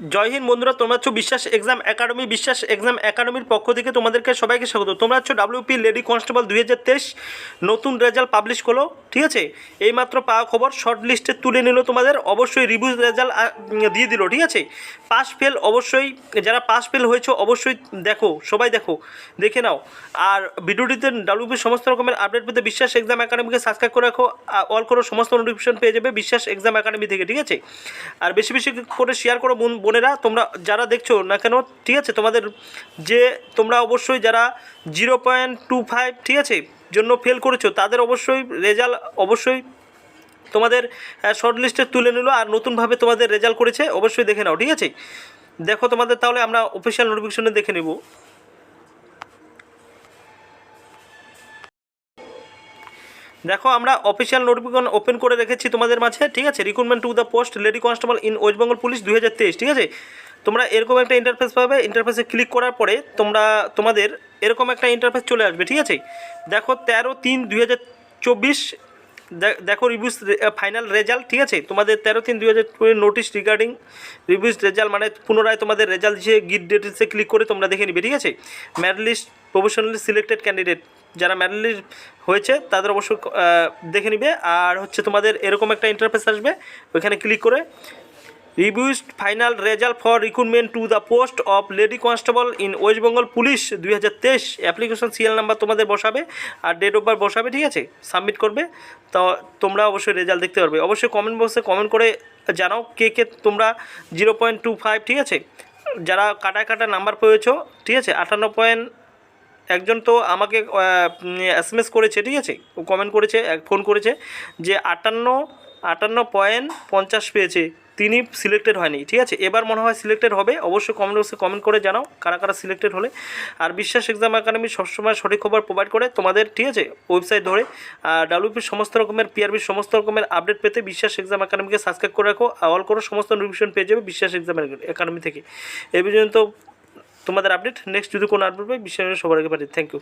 জয় হিন্দ বন্ধুরা, তোমরা হচ্ছে বিশ্বাস এক্সাম একাডেমি, বিশ্বাস এক্সাম একাডেমির পক্ষ থেকে তোমাদেরকে সবাইকে স্বাগত। তোমরা হচ্ছে ডাব্লিউপি লেডি কনস্টেবল দুই হাজার তেইশ, নতুন রেজাল্ট পাবলিশ করল, ঠিক আছে? এইমাত্র পাওয়া খবর শর্ট লিস্টে তুলে নিল তোমাদের, অবশ্যই রিভিউ রেজাল্ট দিয়ে দিল, ঠিক আছে? পাস ফেল অবশ্যই, যারা পাস ফেল হয়েছে অবশ্যই দেখো, সবাই দেখো, দেখে নাও। আর ভিডিওটিতে ডাব্লিউপির সমস্ত রকমের আপডেট পেতে বিশ্বাস এক্সাম একাডেমিকে সাবস্ক্রাইব করে রাখো অল করো, সমস্ত নোটিফিকেশন পেয়ে যাবে বিশ্বাস এক্সাম একাডেমি থেকে, ঠিক আছে? আর বেশি বেশি করে শেয়ার করো বোনেরা, তোমরা যারা দেখছ না কেন, ঠিক আছে, তোমাদের যে তোমরা অবশ্যই যারা জিরো পয়েন্ট টু ফাইভ, ঠিক আছে, জন্য ফেল করেছ, তাদের অবশ্যই রেজাল্ট অবশ্যই তোমাদের শর্ট লিস্টে তুলে নিল আর নতুনভাবে তোমাদের রেজাল্ট করেছে, অবশ্যই দেখে নাও, ঠিক আছে? দেখো তোমাদের, তাহলে আমরা অফিসিয়াল নোটিফিকেশনে দেখে নেব। দেখো, আমরা অফিসিয়াল নোটিফিকেশন ওপেন করে রেখেছি তোমাদের মাঝে, ঠিক আছে? Recruitment to the post lady constable in West Bengal police দু হাজার তেইশ, ঠিক আছে? তোমরা এরকম একটা ইন্টারফেস পাবে ইন্টারফেসে ক্লিক করার পরে তোমরা, তোমাদের এরকম একটা ইন্টারফেস চলে আসবে, ঠিক আছে? দেখো, তেরো তিন চব্বিশ দেখো রিভিউস ফাইনাল রেজাল্ট ঠিক আছে? তোমাদের তেরো তিন দুই হাজার নোটিশ রিগার্ডিং রিভিউস রেজাল্ট মানে পুনরায় তোমাদের রেজাল্ট যে গিট ডিটেলসে ক্লিক করে তোমরা দেখে নিবে, ঠিক আছে? ম্যাডলিস্ট প্রফেশনালি সিলেক্টেড ক্যান্ডিডেট যারা ম্যাডলিস্ট হয়েছে, তাদের অবশ্যই দেখে নিবে। আর হচ্ছে তোমাদের এরকম একটা ইন্টারফেস আসবে, ওইখানে ক্লিক করে reviews final result for recruitment to the post of lady constable in West Bengal police দুই হাজার তেইশ। অ্যাপ্লিকেশন সিএল নাম্বার তোমাদের বসাবে আর ডেট অফ বার্থ বসাবে, ঠিক আছে? সাবমিট করবে। তো তোমরা অবশ্যই রেজাল্ট দেখতে পারবে। অবশ্যই কমেন্ট বক্সে কমেন্ট করে জানাও কে কে তোমরা জিরো পয়েন্ট টু ফাইভ ঠিক আছে? যারা কাটা কাটা নাম্বার পেয়েছ, ঠিক আছে? আটান্ন পয়েন্ট একজন তো আমাকে এস এম এস করেছে, ঠিক আছে? ও কমেন্ট করেছে ফোন করেছে যে আটান্ন আটান্ন পয়েন্ট পঞ্চাশ পেয়েছে। তিনি সিলেক্টেড হয়নি, ঠিক আছে? এবার মনে হয় সিলেক্টেড হবে। অবশ্যই কমেন্ট বক্সে কমেন্ট করে জানাও কারা কারা সিলেক্টেড হলে। আর বিশ্বাস এক্সাম একাডেমি সবসময় সঠিক খবর প্রোভাইড করে তোমাদের, ঠিক আছে? ওয়েবসাইট ধরে। আর ডাব্লিউপির সমস্ত রকমের পিআরবির সমস্ত রকমের আপডেট পেতে বিশ্বাস এক্সাম একাডেমিকে সাবস্ক্রাইব করে রাখো। অল করো, সমস্ত নোটিফিকেশন পেয়ে যাবে বিশ্বাস এক্সাম একাডেমি থেকে। এই পর্যন্ত তোমাদের আপডেট নেক্সট যদি কোনো আপডেট পাই বিশ্বাস সবার আগে পাঠিয়ে থ্যাংক ইউ